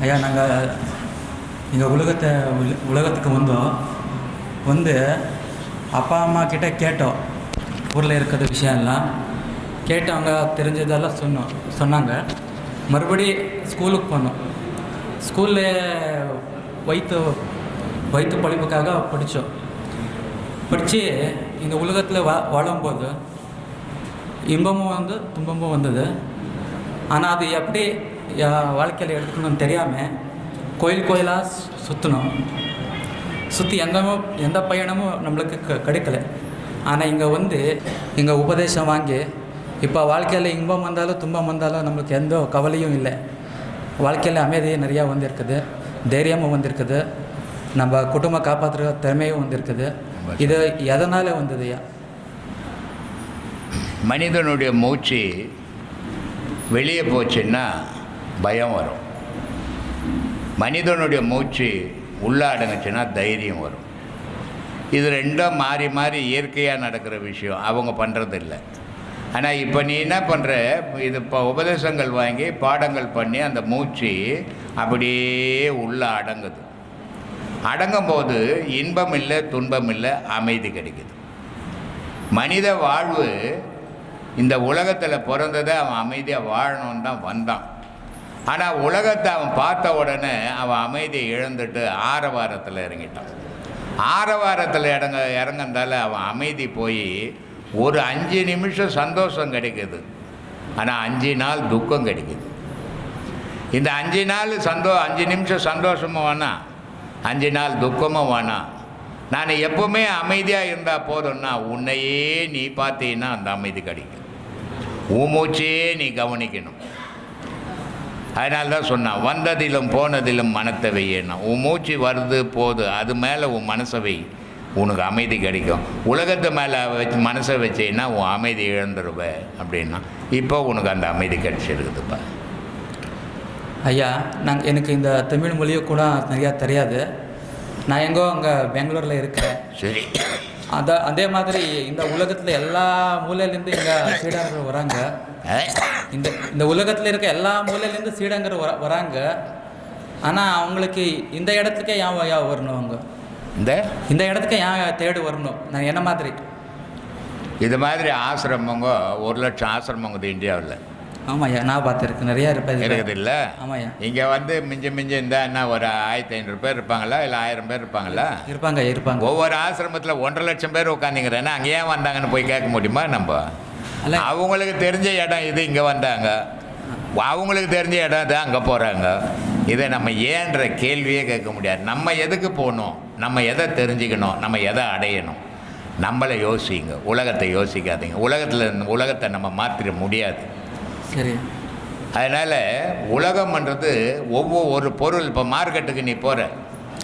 ஐயா நாங்கள் இங்கே உலகத்தை உல- உலகத்துக்கு வந்தோம் வந்து அப்பா அம்மா கிட்டே கேட்டோம். ஊரில் இருக்கிற விஷயம்லாம் கேட்டவங்க தெரிஞ்சதெல்லாம் சொன்னோம். சொன்னாங்க. மறுபடி ஸ்கூலுக்கு போனோம். ஸ்கூலில் வயிற்று வயிற்று படிப்புக்காக படித்தோம். படித்து இந்த உலகத்தில் வா வாழும்போது இன்பமும் வந்து துன்பமும் வந்தது. ஆனால் அது எப்படி வாழ்க்கையில் எடுத்துக்கணும்னு தெரியாமல் கோயில் கோயிலாக சுற்றணும் சுற்றி எங்கேயுமே எந்த பயணமும் நம்மளுக்கு க கிடைக்கல. ஆனால் இங்கே வந்து இங்கே உபதேசம் வாங்கி இப்போ வாழ்க்கையில் இன்பம் வந்தாலும் துன்பம் வந்தாலும் நம்மளுக்கு எந்த கவலையும் இல்லை. வாழ்க்கையில் அமைதி நிறையா வந்திருக்குது. தைரியமும் வந்திருக்குது. நம்ம குடும்பம் காப்பாற்றுற திறமையும் வந்திருக்குது. இது எதனால் வந்ததுயா மனிதனுடைய மூச்சு வெளியே போச்சுன்னா பயம் வரும். மனிதனுடைய மூச்சு உள்ளே அடங்குச்சுன்னா தைரியம் வரும். இது ரெண்டும் மாறி மாறி இயற்கையாக நடக்கிற விஷயம். அவங்க பண்ணுறதில்ல ஆனால் இப்போ நீ என்ன பண்ணுற இது இப்போ உபதேசங்கள் வாங்கி பாடங்கள் பண்ணி அந்த மூச்சு அப்படியே உள்ளே அடங்குது அடங்கும் போது இன்பம் இல்லை துன்பம் இல்லை அமைதி கிடைக்குது. மனித வாழ்வு இந்த உலகத்தில் பிறந்ததை அவன் அமைதியாக வாழணும்னு தான் வந்தான். ஆனால் உலகத்தை அவன் பார்த்த உடனே அவன் அமைதியை இழந்துட்டு ஆரவாரத்தில் இறங்கிட்டான். ஆரவாரத்தில் இறங்க இறங்கந்தால அவன் அமைதி போய் ஒரு அஞ்சு நிமிஷம் சந்தோஷம் கிடைக்குது. ஆனால் அஞ்சு நாள் துக்கம் கிடைக்குது. இந்த அஞ்சு நாள் சந்தோ அஞ்சு நிமிஷம் சந்தோஷமும் வேணாம் அஞ்சு நாள் துக்கமும் வேணாம் நான் எப்பவுமே அமைதியாக இருந்தால் போதும்னா உன்னையே நீ பார்த்தீங்கன்னா அந்த அமைதி கிடைக்கும். உன் மூச்சையே நீ கவனிக்கணும். அதனால தான் சொன்னான் வந்ததிலும் போனதிலும் மனத்தை வையேன்னா உன் மூச்சு வருது போகுது அது மேலே உன் மனசை வை. உனக்கு அமைதி கிடைக்கும். உலகத்து மேலே வச்சு மனசை வச்சேன்னா உன் அமைதி இழந்துருவ. அப்படின்னா இப்போ உனக்கு அந்த அமைதி கிடைச்சிருக்குதுப்பா. ஐயா நாங்கள் எனக்கு இந்த தமிழ் மொழியும் கூட நிறையா தெரியாது. நான் எங்கோ அங்கே பெங்களூரில் இருக்கிறேன் சரி. அத அதே மாதிரி இந்த உலகத்தில் எல்லா மூலையிலேருந்து இங்கே சீடர்கள் வராங்க. இந்த இந்த உலகத்தில் இருக்க எல்லா மூலையிலேருந்து சீடங்கள் வர வராங்க. ஆனால் அவங்களுக்கு இந்த இடத்துக்கே ஏன் ஐயா வரணும் அவங்க. இந்த? இந்த இடத்துக்கு ஏன் தேடி வரணும். நான் என்ன மாதிரி? இது மாதிரி ஆசிரமங்க ஒரு லட்சம் ஆசிரமங்க இந்தியாவில். ஆமாம் ஐயா நான் பார்த்துருக்கேன். நிறையா இருப்பேன் இருக்குது இல்லை? ஆமாய்யா. இங்கே வந்து மிஞ்சி மிஞ்சி இருந்தால் என்ன ஒரு ஆயிரத்தி ஐநூறு பேர் இருப்பாங்களா இல்லை ஆயிரம் பேர் இருப்பாங்களா? இருப்பாங்க இருப்பாங்க. ஒவ்வொரு ஆசிரமத்தில் ஒன்றரை லட்சம் பேர் உட்காந்துங்கிறேன்னா அங்கே ஏன் வந்தாங்கன்னு போய் கேட்க முடியுமா நம்ம? அவங்களுக்கு தெரிஞ்ச இடம் இது இங்கே வந்தாங்க. அவங்களுக்கு தெரிஞ்ச இடம் இது அங்கே போகிறாங்க இதை நம்ம ஏன்ற கேள்வியே கேட்க முடியாது. நம்ம எதுக்கு போகணும்? நம்ம எதை தெரிஞ்சுக்கணும்? நம்ம எதை அடையணும்? நம்மளை யோசிங்க. உலகத்தை யோசிக்காதீங்க. உலகத்தில் உலகத்தை நம்ம மாற்றிட முடியாது. சரி. அதனால் உலகம்ன்றது ஒவ்வொரு ஒரு பொருள். இப்போ மார்க்கெட்டுக்கு நீ போகிற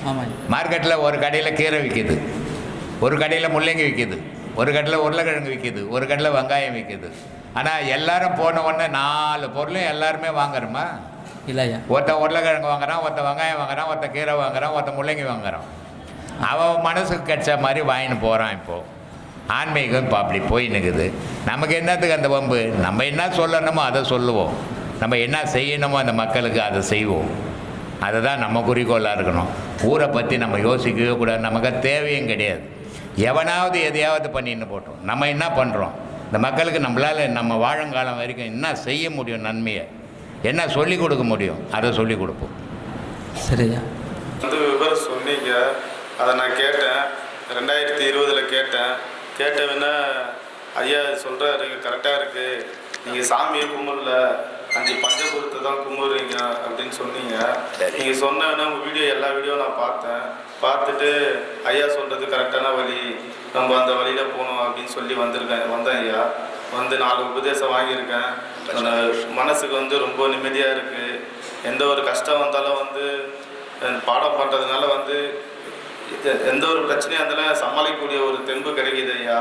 ஆமாம் மார்க்கெட்டில் ஒரு கடையில் கீரை விற்கிது ஒரு கடையில் முள்ளங்கி விற்கிது ஒரு கடையில் உருளைக்கிழங்கு விற்கிது ஒரு கடையில் வெங்காயம் விற்கிது ஆனால் எல்லாரும் போன உடனே நாலு பொருளும் எல்லாருமே வாங்குறோமா? இல்லையா. ஒருத்தன் உருளைக்கிழங்கு வாங்குறான் ஒருத்தன் வெங்காயம் வாங்குறான் ஒருத்தன் கீரை வாங்குறான் ஒருத்தன் முள்ளங்கி வாங்குறான். அவன் மனசுக்கு கிடைச்ச மாதிரி வாங்கின்னு போகிறான் இப்போது ஆன்மீகம் இப்போ அப்படி போய் நிற்குது நமக்கு என்னத்துக்கு அந்த வம்பு? நம்ம என்ன சொல்லணுமோ அதை சொல்லுவோம். நம்ம என்ன செய்யணுமோ அந்த மக்களுக்கு அதை செய்வோம். அதுதான் நம்ம குறிக்கோளாக இருக்கணும். ஊரை பற்றி நம்ம யோசிக்கவே கூடாது. நமக்கு அது தேவையும் கிடையாது. எவனாவது எதையாவது பண்ணின்னு போட்டோம். நம்ம என்ன பண்ணுறோம் இந்த மக்களுக்கு நம்மளால் நம்ம வாழுங்காலம் வரைக்கும் என்ன செய்ய முடியும் நன்மையை? என்ன சொல்லிக் கொடுக்க முடியும்? அதை சொல்லிக் கொடுப்போம். சரியா? வந்து விவரம் சொன்னீங்க. அதை நான் கேட்டேன். ரெண்டாயிரத்தி இருபதில் கேட்டேன். கேட்டவொன்னே ஐயா சொல்கிறாரு கரெக்டாக இருக்குது நீங்கள் சாமியை கும்பிடல. அஞ்சு பஞ்சபூரத்தை தான் கும்பிடுறீங்க அப்படின்னு சொன்னீங்க. நீங்கள் சொன்னவொன்னே உங்கள் வீடியோ எல்லா வீடியோ நான் பார்த்தேன். பார்த்துட்டு ஐயா சொல்கிறது கரெக்டான வழி. நம்ம அந்த வழியில் போகணும் அப்படின்னு சொல்லி வந்திருக்கேன். வந்தேன் ஐயா. வந்து நாலு உபதேசம் வாங்கியிருக்கேன். மனசுக்கு வந்து ரொம்ப நிம்மதியாக இருக்குது எந்த ஒரு கஷ்டம் வந்தாலும் வந்து பாடம் பண்ணுறதுனால வந்து எந்த ஒரு பிரச்சனையாக இருந்தாலும் சமாளிக்கக்கூடிய ஒரு தெம்பு கிடைக்கிது ஐயா.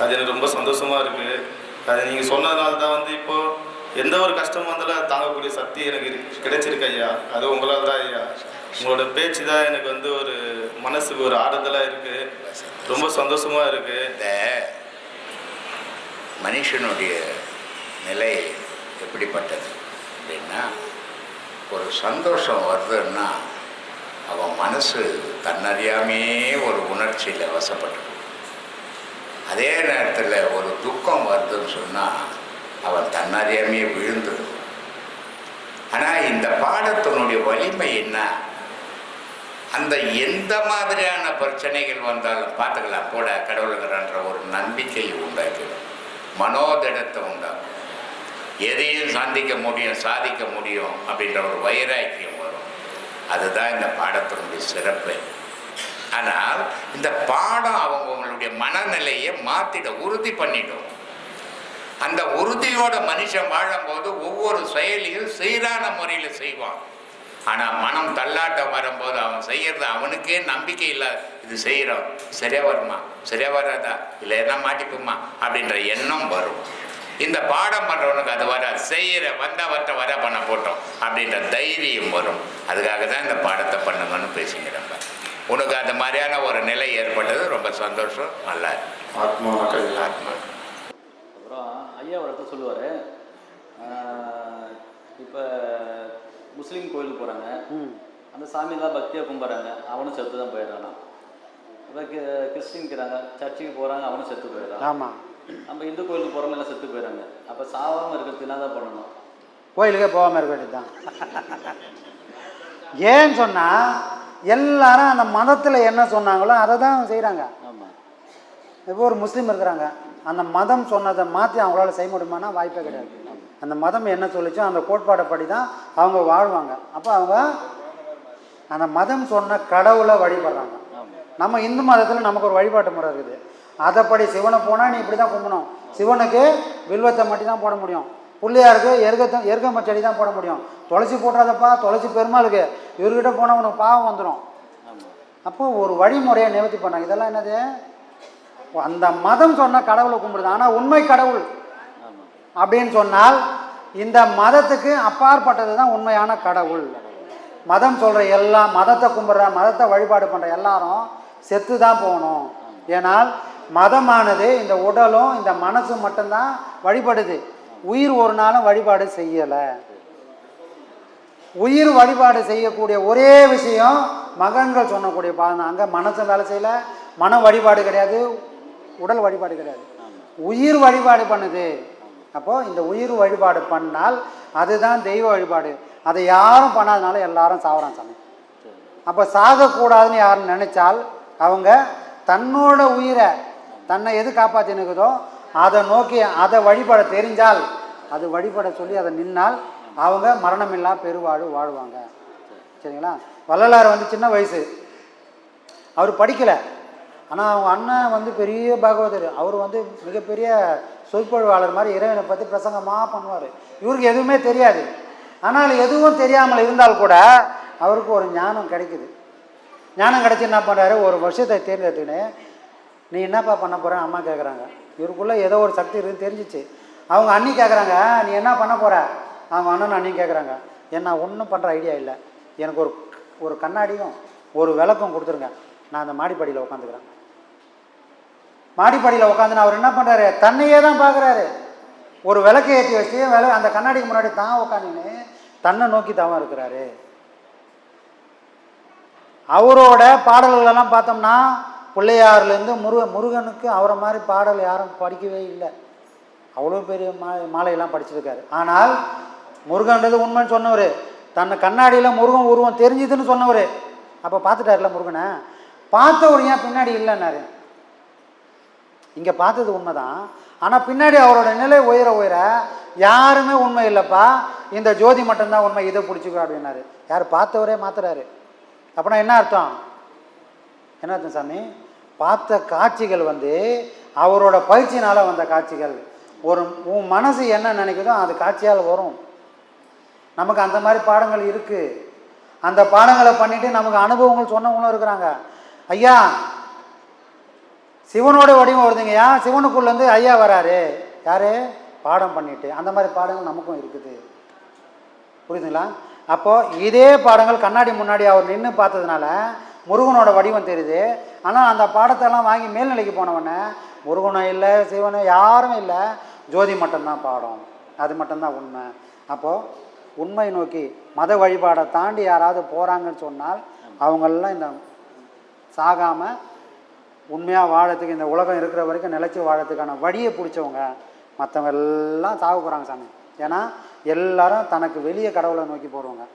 அது எனக்கு ரொம்ப சந்தோஷமாக இருக்குது அது நீங்கள் சொன்னதுனால தான் வந்து இப்போது எந்த ஒரு கஷ்டம் வந்தாலும் தாங்கக்கூடிய சக்தி எனக்கு கிடைச்சிருக்கு ஐயா. அது உங்களால் தான் ஐயா. உங்களோட பேச்சு தான் எனக்கு வந்து ஒரு மனசுக்கு ஒரு ஆறுதலாக இருக்குது ரொம்ப சந்தோஷமாக இருக்குது இந்த மனுஷனுடைய நிலை எப்படிப்பட்டது அப்படின்னா ஒரு சந்தோஷம் வருதுன்னா அவன் மனசு தன்னறியாமே ஒரு உணர்ச்சியில் வசப்பட்டு அதே நேரத்தில் ஒரு துக்கம் வருதுன்னு சொன்னால் அவன் தன்னறியாமே விழுந்துடும் ஆனால் இந்த பாடத்தினுடைய வலிமை என்ன? அந்த எந்த மாதிரியான பிரச்சனைகள் வந்தாலும் பார்த்துக்கலாம். கூட கடவுளுகிறான்ற ஒரு நம்பிக்கையை உண்டாக்கிடும் மனோதிடத்தை உண்டாக்கும். எதையும் சந்திக்க முடியும் சாதிக்க முடியும் அப்படின்ற ஒரு வைராக்கியம் அதுதான் இந்த பாடத்தினுடைய சிறப்பு. ஆனால் இந்த பாடம் அவங்கவுங்களுடைய மனநிலையை மாற்றிட உறுதி பண்ணிடும். அந்த உறுதியோட மனுஷன் வாழும்போது ஒவ்வொரு செயலையும் சீரான முறையில் செய்வான். ஆனால் மனம் தள்ளாட்டம் வரும்போது அவன் செய்யறது அவனுக்கே நம்பிக்கை இல்லை. இது செய்கிறோம் சரியா வருமா? சரியா வராதா? இல்லை என்ன மாட்டிக்குமா அப்படின்ற எண்ணம் வரும். இந்த பாடம் பண்ணுறவனுக்கு அது வர செய்கிற வந்தவற்றை வர பண்ண போட்டோம். அப்படின்ற தைரியம் வரும். அதுக்காக தான் இந்த பாடத்தை பண்ணுங்கன்னு பேசிக்கிறப்ப உனக்கு அந்த மாதிரியான ஒரு நிலை ஏற்பட்டது ரொம்ப சந்தோஷம். நல்லா இருக்கு. ஆத்மா ஆத்மா. அப்புறம் ஐயா ஒரு இடத்துல சொல்லுவார் இப்போ முஸ்லீம் கோயிலுக்கு போகிறாங்க அந்த சாமி தான் பக்தியாக கும்பிட்றாங்க. அவனும் செத்து தான் போயிடுறானா இப்போ கிறிஸ்டின்கிறாங்க சர்ச்சுக்கு போகிறாங்க அவனும் செத்து போயிடுறான். ஆமாம் நம்ம இந்து கோயிலுக்கு போகிறவங்க எல்லாம் செத்து போயிடுறாங்க அப்போ சாவாமல் இருக்கிறதுக்கு என்ன தான் பண்ணணும்? கோயிலுக்கே போகாமல் இருக்க வேண்டியது தான் ஏன்னு சொன்னால் எல்லாரும் அந்த மதத்தில் என்ன சொன்னாங்களோ அதை தான் செய்கிறாங்க ஆமாம் இப்போ ஒரு முஸ்லீம் இருக்கிறாங்க. அந்த மதம் சொன்னதை மாற்றி அவங்களால செய்ய முடியுமானா வாய்ப்பே கிடையாது. அந்த மதம் என்ன சொல்லிச்சோ அந்த கோட்பாடைப்படி தான் அவங்க வாழ்வாங்க. அப்போ அவங்க அந்த மதம் சொன்ன கடவுளை வழிபடுறாங்க. நம்ம இந்து மதத்தில் நமக்கு ஒரு வழிபாட்டு முறை இருக்குது. அதைப்படி சிவனை போனால் நீ இப்படி தான் கும்பிடணும். சிவனுக்கு வில்வத்தை மட்டும் தான் போட முடியும். பிள்ளையாருக்கு எருகத்தை எருகம்ப செடி தான் போட முடியும். துளசி போடுறதப்பா துளசி பெருமாளுக்கு. இவர்கிட்ட போனால் உனக்கு பாவம் வந்துடும் அப்போது அப்போ ஒரு வழிமுறையை நிவர்த்தி பண்ணாங்க இதெல்லாம் என்னது? அந்த மதம் சொன்ன கடவுளை கும்பிடுது. ஆனால் உண்மை கடவுள். அப்படின்னு சொன்னால் இந்த மதத்துக்கு அப்பாற்பட்டது தான் உண்மையான கடவுள். மதம் சொல்கிற எல்லா மதத்தை கும்பிட்ற மதத்தை வழிபாடு பண்ணுற எல்லாரும் செத்து தான் போகணும். ஏனால் மதமானது இந்த உடலும் இந்த மனசும் மட்டும்தான் வழிபடுது. உயிர் ஒரு நாளும் வழிபாடு செய்யலை. உயிர் வழிபாடு செய்யக்கூடிய ஒரே விஷயம் மகன்கள் சொன்னக்கூடிய பாதம் அங்கே மனசு வேலை செய்யல மன வழிபாடு கிடையாது உடல் வழிபாடு கிடையாது. உயிர் வழிபாடு பண்ணுது. அப்போது இந்த உயிர் வழிபாடு பண்ணால் அதுதான் தெய்வ வழிபாடு. அதை யாரும் பண்ணாதனால எல்லாரும் சாவறான் சாமி. அப்போ சாகக்கூடாதுன்னு யாரும் நினைச்சால் அவங்க தன்னோட உயிரை தன்னை எது காப்பாற்றினுக்குதோ அதை நோக்கி அதை வழிபட தெரிஞ்சால் அது வழிபட சொல்லி அதை நின்னால் அவங்க மரணமில்லா பெருவாழ்வு வாழ்வாங்க. சரிங்களா? வள்ளலார் வந்து சின்ன வயசு. அவர் படிக்கலை. ஆனால் அவங்க அண்ணன் வந்து பெரிய பாகவதர். அவர் வந்து மிகப்பெரிய சொற்பொழிவாளர் மாதிரி இறைவனை பற்றி பிரசங்கமாக பண்ணுவார். இவருக்கு எதுவுமே தெரியாது. ஆனால் எதுவும் தெரியாமல் இருந்தால் கூட அவருக்கு ஒரு ஞானம் கிடைக்குது. ஞானம் கிடைச்சி என்ன பண்ணுறாரு ஒரு வருஷத்தை தேர்ந்தெடுத்துக்கின்னு நீ என்னப்பா பண்ண போகிற அம்மா கேட்குறாங்க இவருக்குள்ளே ஏதோ ஒரு சக்தி இருக்குன்னு தெரிஞ்சிச்சு. அவங்க அண்ணி கேட்குறாங்க நீ என்ன பண்ண போகிற அவங்க அண்ணன் அண்ணி கேட்குறாங்க என்ன ஒன்றும் பண்ணுற ஐடியா இல்லை. எனக்கு ஒரு ஒரு கண்ணாடியும் ஒரு விளக்கும் கொடுத்துருங்க. நான் அந்த மாடிப்படியில் உட்காந்துக்கிறேன் மாடிப்படியில் உட்காந்து அவர் என்ன பண்ணுறாரு தன்னையே தான் பார்க்குறாரு ஒரு விளக்கு ஏற்றி வச்சு வில அந்த கண்ணாடிக்கு முன்னாடி தான் உட்காந்துன்னு தன்னை நோக்கி தான் இருக்கிறாரு. அவரோட பாடல்களெல்லாம் பார்த்தோம்னா பிள்ளையார்லேருந்து முருக முருகனுக்கு அவரை மாதிரி பாடல் யாரும் படிக்கவே இல்லை. அவ்வளோ பெரிய மா மாலையெல்லாம் படிச்சிருக்காரு. ஆனால் முருகன்றது உண்மைன்னு சொன்னவர். தன்னை கண்ணாடியில் முருகன் உருவம் தெரிஞ்சுதுன்னு சொன்னவர். அப்போ பார்த்துட்டார்ல முருகனை? பார்த்தவர் ஏன் பின்னாடி இல்லைன்னாரு? இங்கே பார்த்தது உண்மை தான் ஆனால் பின்னாடி அவரோட நிலை உயர உயர யாருமே உண்மை இல்லைப்பா. இந்த ஜோதி மட்டும்தான் உண்மை இதை பிடிச்சிக்கோ அப்படின்னாரு. யார் பார்த்தவரே மாத்துறாரு. அப்படின்னா என்ன அர்த்தம்? என்ன அர்த்தம் சாமி? பார்த்த காட்சிகள் வந்து அவரோட பயிற்சினால் வந்த காட்சிகள். ஒரு உன் மனசு என்ன நினைக்குதோ அது காட்சியால் வரும். நமக்கு அந்த மாதிரி பாடங்கள் இருக்குது அந்த பாடங்களை பண்ணிவிட்டு நமக்கு அனுபவங்கள் சொன்னவங்களும் இருக்கிறாங்க. ஐயா சிவனோட வடிவம் வருதுங்கய்யா சிவனுக்குள்ளேருந்து ஐயா வராரு. யாரு? பாடம் பண்ணிட்டு. அந்த மாதிரி பாடங்கள் நமக்கும் இருக்குது. புரியுதுங்களா? அப்போது இதே பாடங்கள் கண்ணாடி முன்னாடி அவர் நின்று பார்த்ததுனால முருகனோட வடிவம் தெரியுது. ஆனால் அந்த பாடத்தெல்லாம் வாங்கி மேல்நிலைக்கு போனவொடனே முருகனும் இல்லை சிவனும் யாரும் இல்லை ஜோதி மட்டும்தான் பாடம். அது மட்டும்தான் உண்மை. அப்போது உண்மை நோக்கி மத வழிபாடை தாண்டி யாராவது போகிறாங்கன்னு சொன்னால் அவங்களெலாம் இந்த சாகாமல் உண்மையாக வாழறதுக்கு இந்த உலகம் இருக்கிற வரைக்கும் நிலைச்சி வாழறதுக்கான வழியை பிடிச்சவங்க. மற்றவங்க எல்லாம் சாக போகிறாங்க சாமி. ஏன்னா எல்லாரும் தனக்கு வெளியே கடவுளை நோக்கி போடுவாங்க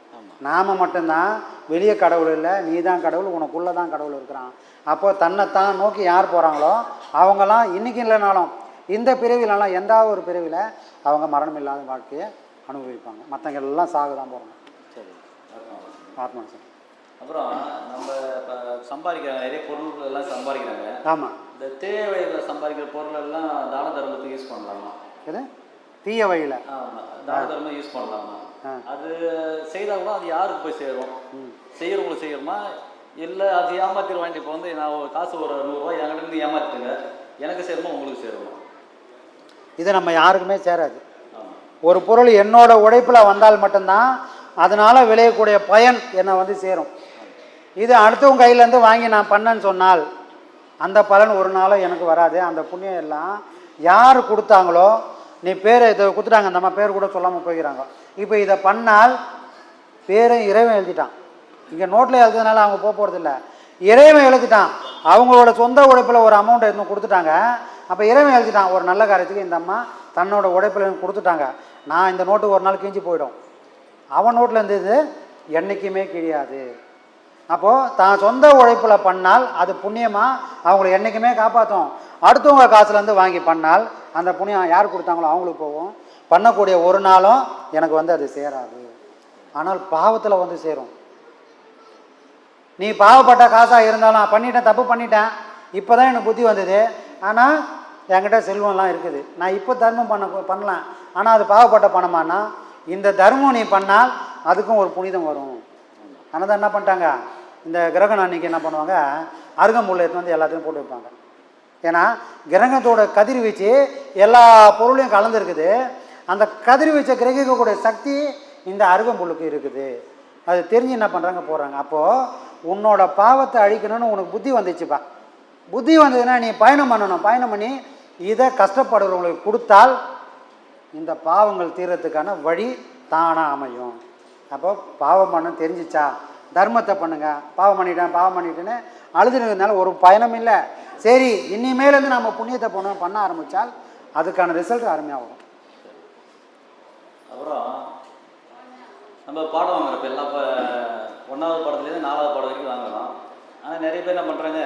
நாம மட்டும்தான் வெளியே கடவுள் இல்லை நீ தான் கடவுள் உனக்குள்ளே தான் கடவுள் இருக்கிறான். அப்போ தன்னைத்தான் நோக்கி யார் போகிறாங்களோ அவங்கெல்லாம் இன்னைக்கு இல்லைனாலும் இந்த பிறவிலலாம் எந்த ஒரு பிறவியில் அவங்க மரணம் இல்லாத வாழ்க்கையை அனுபவிப்பாங்க. மற்றவங்க எல்லாம் சாக தான் போகிறாங்க சரி. ஆத்மா சார் அப்புறம் நம்ம இப்போ சம்பாதிக்கிறாங்க நிறைய பொருட்கள் எல்லாம் சம்பாதிக்கிறாங்க. ஆமாம் இந்த தேவையில் சம்பாதிக்கிற பொருள் எல்லாம் தான தர்மத்துக்கு யூஸ் பண்ணலாமா? இது தீய வழியில் தர்மம் யூஸ் பண்ணலாமா. அது செய்தால் அது யாருக்கு போய் சேரும்? செய்கிறவங்களுக்கு செய்யணுமா? இல்லை அது ஏமாத்திடுவாங்க இப்போ வந்து நான் ஒரு காசு ஒரு நூறுரூவா என்கிட்ட இருந்து ஏமாத்திட்டுங்க. எனக்கு சேருமா உங்களுக்கு சேருமா? இது நம்ம யாருக்குமே சேராது. ஒரு பொருள் என்னோட உழைப்பில் வந்தால் மட்டும்தான் அதனால் விளையக்கூடிய பயன் என்னை வந்து சேரும். இது அடுத்தவங்க கையிலேருந்து வாங்கி நான் பண்ணேன்னு சொன்னால் அந்த பலன் ஒரு நாளும் எனக்கு வராது. அந்த புண்ணியம் எல்லாம் யார் கொடுத்தாங்களோ நீ பேரை இதை கொடுத்துட்டாங்க அந்த அம்மா பேர் கூட சொல்லாமல் போய்க்கிறாங்க. இப்போ இதை பண்ணால் பேரை இறைவன் எழுதிட்டான். இங்கே நோட்டில் எழுதுனால அவங்க போக போகிறதில்ல இறைவன் எழுதிட்டான். அவங்களோட சொந்த உழைப்பில் ஒரு அமௌண்ட் எதுவும் கொடுத்துட்டாங்க. அப்போ இறைவன் எழுதிட்டான். ஒரு நல்ல காரியத்துக்கு இந்த அம்மா தன்னோட உழைப்பில் கொடுத்துட்டாங்க. நான் இந்த நோட்டு ஒரு நாள் கிஞ்சி போயிடும். அவன் நோட்டில் இருந்தது என்றைக்குமே கிழியாது. அப்போது தான் சொந்த உழைப்பில் பண்ணால் அது புண்ணியமாக அவங்கள என்றைக்குமே காப்பாற்றும் அடுத்தவங்க காசுலேருந்து வாங்கி பண்ணால் அந்த புண்ணியம் யார் கொடுத்தாங்களோ அவங்களுக்கு போகும். பண்ணக்கூடிய ஒரு நாளும் எனக்கு வந்து அது சேராது. ஆனால் பாவத்தில் வந்து சேரும். நீ பாவப்பட்ட காசாக இருந்தாலும் நான் பண்ணிட்டேன் தப்பு பண்ணிட்டேன். இப்போ தான் எனக்கு புத்தி வந்தது. ஆனால் என்கிட்ட செல்வம்லாம் இருக்குது. நான் இப்போ தர்மம் பண்ண பண்ணலாம். ஆனால் அது பாவப்பட்ட பணமானா இந்த தர்மம் நீ பண்ணால் அதுக்கும் ஒரு புனிதம் வரும். ஆனால் தான் என்ன பண்ணிட்டாங்க? இந்த கிரகணம் அன்னைக்கு என்ன பண்ணுவாங்க? அருகம்புல்லை எடுத்து வந்து எல்லாத்தையும் போட்டு வைப்பாங்க. ஏன்னா கிரகத்தோட கதிர்வீச்சு எல்லா பொருளையும் கலந்துருக்குது. அந்த கதிர்வீச்சை கிரகிக்கக்கூடிய சக்தி இந்த அருகம்புல்லுக்கு இருக்குது. அது தெரிஞ்சு என்ன பண்ணுறாங்க போகிறாங்க அப்போது உன்னோட பாவத்தை அழிக்கணும்னு உனக்கு புத்தி வந்துச்சுப்பா. புத்தி வந்ததுன்னா நீ பயணம் பண்ணணும். பயணம் பண்ணி இதை கஷ்டப்படுறவங்களுக்கு கொடுத்தால் இந்த பாவங்கள் தீர்றதுக்கான வழி தானாக அமையும். அப்போ பாவம் பண்ண தெரிஞ்சிச்சா? தர்மத்தை பண்ணுங்க. பாவம் பண்ணிட்டேன் பாவம் பண்ணிட்டேன்னு அழுதுனதுனால ஒரு பயணம் இல்லை. சரி இனிமேலேருந்து நம்ம புண்ணியத்தை பண்ண பண்ண ஆரம்பித்தால் அதுக்கான ரிசல்ட் அருமையாக வரும். அப்புறம் நம்ம பாடம் வாங்குறப்ப எல்லா ஒன்றாவது பாடத்துலேருந்து நாலாவது பாடம் வரைக்கும் வாங்குறோம் ஆனால் நிறைய பேர் என்ன பண்ணுறாங்க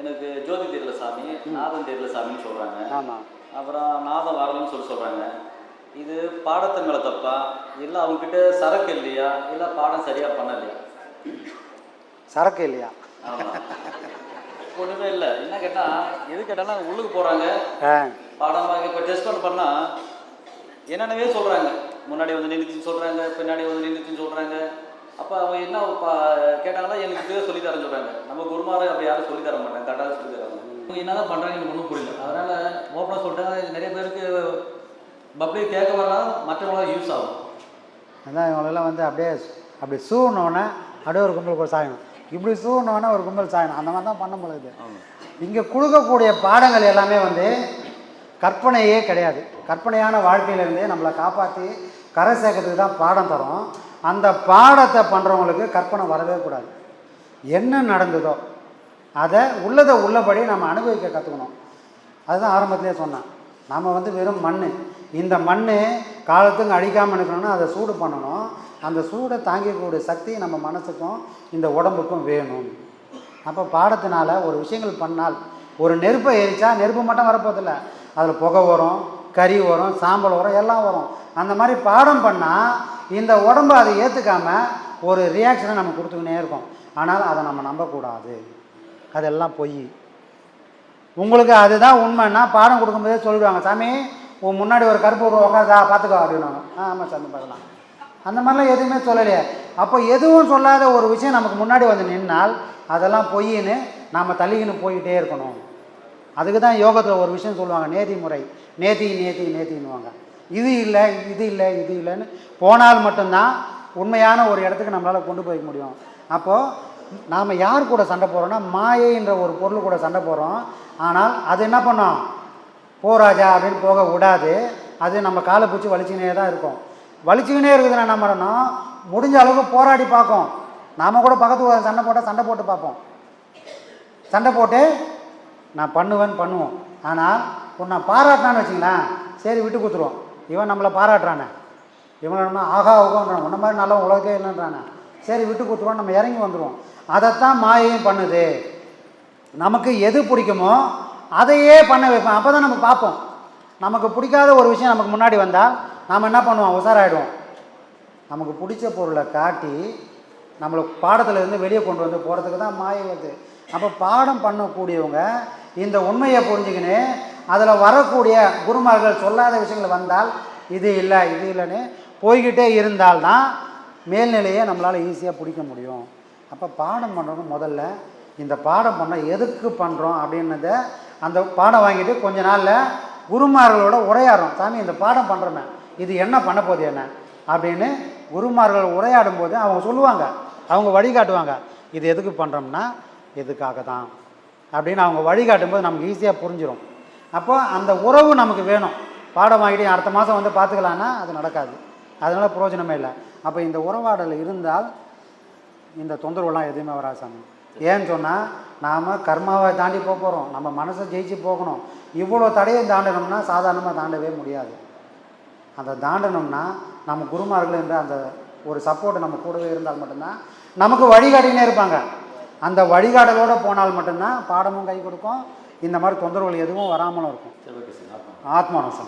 எனக்கு ஜோதி தெரியல சாமி நாதம் தெரியல சாமின்னு சொல்கிறாங்க ஆமாம் அப்புறம் நாதம் வரலன்னு சொல்லி சொல்கிறாங்க இது பாடத்தின் மேலே தப்பா? இல்லை அவங்கக்கிட்ட சரக்கு இல்லையா? இல்லை பாடம் சரியாக பண்ணலையா? சரக்கு இல்லையா? ஒன்றுமே இல்லை. என்ன கேட்டால் எது கேட்டாலும் உள்ளுக்கு போகிறாங்க ஆ. பாடமாக இப்போ டெஸ்ட் ஒன்று பண்ணால் என்னென்னவே சொல்கிறாங்க முன்னாடி வந்து நின்றுச்சுன்னு சொல்கிறாங்க பின்னாடி வந்து நின்றுச்சுன்னு சொல்கிறாங்க அப்போ அவங்க என்ன பா கேட்டாங்கன்னா எனக்கு இப்படியே சொல்லி தரேன்னு சொல்கிறாங்க நம்ம குருமாரை அப்படி யாரும் சொல்லி தர மாட்டாங்க. கரெக்டாக சொல்லி தராங்க இவங்க என்ன தான் பண்ணுறாங்க எனக்கு ஒன்றும் புரியல அதனால் ஓப்பனாக சொல்லிட்டாங்க நிறைய பேருக்கு பப்ளிக் கேட்க வரலாம் மற்றவங்களாம் யூஸ் ஆகும். அதான் இவங்களெல்லாம் வந்து அப்படியே அப்படி சூனோடனே அப்படியே ஒரு கும்பல் கூட சாயணும். இப்படி சூனோடனே ஒரு கும்பல் சாயணும். அந்த மாதிரி தான் பண்ண முடியுது. இங்கே கொடுக்கக்கூடிய பாடங்கள் எல்லாமே வந்து கற்பனையே கிடையாது. கற்பனையான வாழ்க்கையிலேருந்தே நம்மளை காப்பாற்றி கரை சேர்க்கறதுக்கு தான் பாடம் தரோம். அந்த பாடத்தை பண்ணுறவங்களுக்கு கற்பனை வரவே கூடாது. என்ன நடந்ததோ அதை உள்ளதை உள்ளபடி நம்ம அனுபவிக்க கற்றுக்கணும் அதுதான் ஆரம்பத்திலே சொன்னேன். நம்ம வந்து வெறும் மண் இந்த மண் காலத்துக்கு அழிக்காமல் இருக்கணும்னா அதை சூடு பண்ணணும். அந்த சூடை தாங்கிக்கக்கூடிய சக்தி நம்ம மனசுக்கும் இந்த உடம்புக்கும் வேணும். அப்போ பாடத்தினால் ஒரு விஷயங்கள் பண்ணால் ஒரு நெருப்பை எரிச்சா நெருப்பு மட்டும் வரப்போதில்ல அதில் புகை வரும் கறி வரும் சாம்பல் வரும் எல்லாம் வரும். அந்த மாதிரி பாடம் பண்ணால் இந்த உடம்பு அதை ஏற்றுக்காமல் ஒரு ரியாக்ஷனை நம்ம கொடுத்துக்கினே இருக்கோம். ஆனால் அதை நம்ம நம்பக்கூடாது. அதெல்லாம் பொய். உங்களுக்கு அதுதான் உண்மைன்னா பாடம் கொடுக்கும்போதே சொல்லிடுவாங்க சாமி உன் முன்னாடி ஒரு கருப்பு உருவம் உட்காதா பார்த்துக்கோ அப்படின்னாங்க. ஆ ஆமாம் சாமி பார்க்கலாம் அந்த மாதிரிலாம் எதுவுமே சொல்லலையே. அப்போ எதுவும் சொல்லாத ஒரு விஷயம் நமக்கு முன்னாடி வந்து நின்னால் அதெல்லாம் பொய்ன்னு நாம் தள்ளிக்கின்னு போய்கிட்டே இருக்கணும். அதுக்கு தான் யோகத்தில் ஒரு விஷயம் சொல்லுவாங்க நேதி முறை. நேதி நேதி நேத்தின்னுவாங்க இது இல்லை இது இல்லை இது இல்லைன்னு போனால் மட்டும்தான் உண்மையான ஒரு இடத்துக்கு நம்மளால் கொண்டு போய் முடியும். அப்போது நாம் யார் கூட சண்டை போகிறோன்னா மாயைன்ற ஒரு பொருள் கூட சண்டை போகிறோம் ஆனால் அது என்ன பண்ணோம்? போராஜா அப்படின்னு போக விடாது. அது நம்ம காலை பிடிச்சி வலிச்சுக்கினே தான் இருக்கும். வலிச்சுக்கினே இருக்குதுன்னா என்ன பண்ணணும் முடிஞ்ச அளவுக்கு போராடி பார்க்கும். நாம் கூட பக்கத்து சண்டை போட்டால் சண்டை போட்டு பார்ப்போம். சண்டை போட்டு நான் பண்ணுவேன் பண்ணுவோம். ஆனால் உன்னை நான் பாராட்டினான்னு வச்சுங்களேன் சரி விட்டு கொடுத்துருவோம். இவன் நம்மளை பாராட்டுறானே. இவன் நம்ம ஆகா உகன்றான் உன்ன மாதிரி நல்ல உலகே இல்லைன்றானே. சரி விட்டு கொடுத்துருவோம் நம்ம இறங்கி வந்துடுவோம் அதைத்தான் மாயையும் பண்ணுது. நமக்கு எது பிடிக்குமோ அதையே பண்ண வைப்பேன் அப்போ தான் நம்ம பார்ப்போம். நமக்கு பிடிக்காத ஒரு விஷயம் நமக்கு முன்னாடி வந்தால் நாம் என்ன பண்ணுவோம்? உசாராயிடுவோம் நமக்கு பிடிச்ச பொருளை காட்டி நம்மளை பாடத்துலேருந்து வெளியே கொண்டு வந்து போகிறதுக்கு தான் மாயை வருது. அப்போ பாடம் பண்ணக்கூடியவங்க இந்த உண்மையை புரிஞ்சுக்கின்னு அதில் வரக்கூடிய குருமார்கள் சொல்லாத விஷயங்கள் வந்தால் இது இல்லை இது இல்லைன்னு போய்கிட்டே இருந்தால்தான் மேல்நிலையை நம்மளால் ஈஸியாக பிடிக்க முடியும். அப்போ பாடம் பண்ணுறது முதல்ல இந்த பாடம் பண்ண எதுக்கு பண்ணுறோம் அப்படின்னத அந்த பாடம் வாங்கிட்டு கொஞ்ச நாளில் குருமார்களோட உரையாடுறோம். சாமி இந்த பாடம் பண்ணுறோமே இது என்ன பண்ண போகுது என்ன? அப்படின்னு குருமார்கள் உரையாடும் போது அவங்க சொல்லுவாங்க அவங்க வழிகாட்டுவாங்க இது எதுக்கு பண்ணுறோம்னா எதுக்காக தான்? அப்படின்னு அவங்க வழிகாட்டும் போது நமக்கு ஈஸியாக புரிஞ்சிடும் அப்போ அந்த உறவு நமக்கு வேணும். பாடம் வாங்கிட்டு அடுத்த மாதம் வந்து பார்த்துக்கலான்னா அது நடக்காது. அதனால் பிரயோஜனமே இல்லை. அப்போ இந்த உறவாடல் இருந்தால் இந்த தொந்தரவுலாம் எதுவுமே வராது சாமி. ஏன்னு சொன்னால் நாம் கர்மாவை தாண்டி போக போகிறோம் நம்ம மனசை ஜெயிச்சு போகணும். இவ்வளோ தடையை தாண்டணும்னா சாதாரணமாக தாண்டவே முடியாது. அந்த தாண்டணும்னா நம்ம குருமார்கள் என்ற அந்த ஒரு சப்போர்ட் நம்ம கூடவே இருந்தால் மட்டும்தான் நமக்கு வழிகாட்டினே இருப்பாங்க. அந்த வழிகாட்டலோடு போனால் மட்டும்தான் பாடமும் கை கொடுக்கும். இந்த மாதிரி தொந்தரவுகள் எதுவும் வராமலும் இருக்கும். ஆத்மானம்